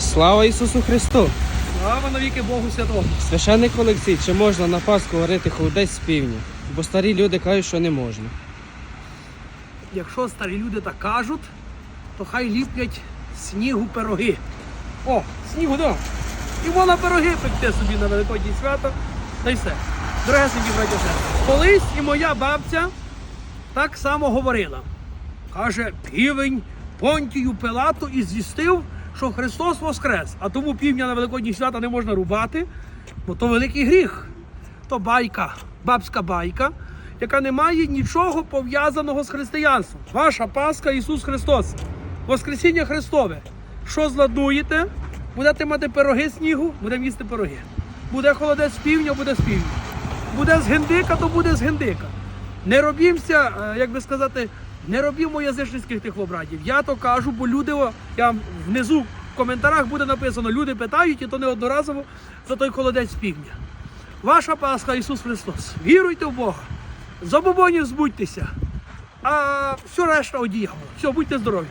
Слава Ісусу Христу! Слава навіки Богу Святому. Священник Олексій, чи можна на Пасху варити холодець з півня? Бо старі люди кажуть, що не можна. Якщо старі люди так кажуть, то хай ліплять снігу пироги. О, снігу, да. І можна пироги пекти собі на Великодні свято. Та й все. Дорогесенькі браті і сестри. Колись і моя бабця так само говорила. Каже, півень Понтію Пилату і звістив, що Христос воскрес. А тому півня на Великодні свята не можна рубати, бо то великий гріх. То байка, бабська байка, яка не має нічого пов'язаного з християнством. Ваша Пасха Ісус Христос. Воскресіння Христове. Що зладуєте? Будете мати пироги снігу, будемо їсти пироги. Буде холодець з півня, буде з півня. Буде з гендика, то буде з гендика. Не робімося, е, як би сказати, не робімо язичницьких тих обрядів. Я то кажу, бо люди, я внизу в коментарях буде написано, люди питають, і то неодноразово за той холодець півдня. Ваша Пасха Ісус Христос. Віруйте в Бога. Забобонів збудьтеся. А все решта одіяло. Все, будьте здорові.